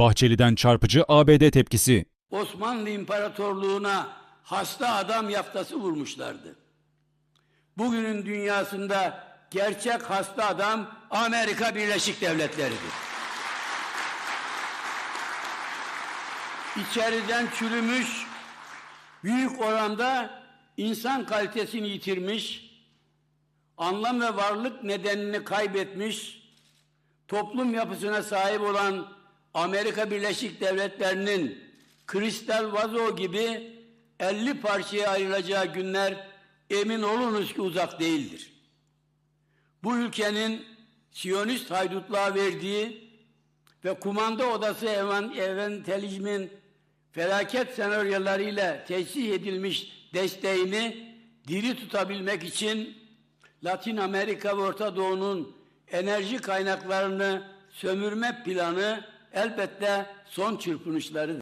Bahçeli'den çarpıcı ABD tepkisi. Osmanlı İmparatorluğu'na hasta adam yaftası vurmuşlardı. Bugünün dünyasında gerçek hasta adam Amerika Birleşik Devletleri'dir. İçeriden çürümüş, büyük oranda insan kalitesini yitirmiş, anlam ve varlık nedenini kaybetmiş, toplum yapısına sahip olan Amerika Birleşik Devletleri'nin kristal vazo gibi 50 parçaya ayrılacağı günler emin olunuz ki uzak değildir. Bu ülkenin Siyonist haydutluğa verdiği ve kumanda odası evan, evangelizmin felaket senaryolarıyla tesis edilmiş desteğini diri tutabilmek için Latin Amerika ve Orta Doğu'nun enerji kaynaklarını sömürme planı elbette son çırpınışları.